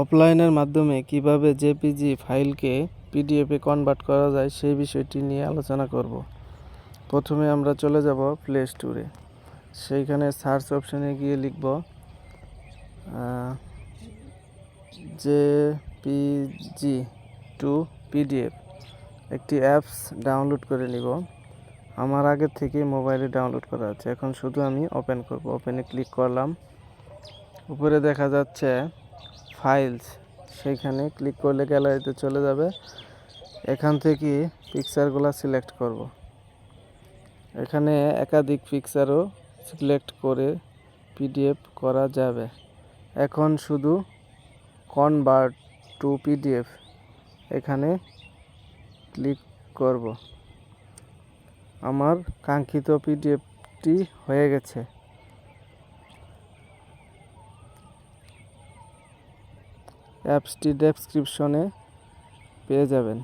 অফলাইনের মাধ্যমে কীভাবে জেপিজি ফাইলকে পিডিএফে কনভার্ট করা যায় সেই বিষয়টি নিয়ে আলোচনা করব। প্রথমে আমরা চলে যাব প্লে স্টোরে সেইখানে সার্চ অপশানে গিয়ে লিখব জেপিজি টু পিডিএফ। একটি অ্যাপস ডাউনলোড করে নিব। আমার আগে থেকে মোবাইলে ডাউনলোড করা আছে। এখন শুধু আমি ওপেন করব। ওপেনে ক্লিক করলাম। উপরে দেখা যাচ্ছে ফাইলস, সেইখানে ক্লিক করলে গ্যালারিতে চলে যাবে। এখান থেকে পিকচারগুলো সিলেক্ট করব। এখানে একাধিক পিকচারও সিলেক্ট করে পিডিএফ করা যাবে। এখন শুধু কনভার্ট টু পিডিএফ এখানে ক্লিক করব। আমার কাঙ্ক্ষিত পিডিএফটি হয়ে গেছে। অ্যাপসটি ডেসক্রিপশনে পেয়ে যাবেন।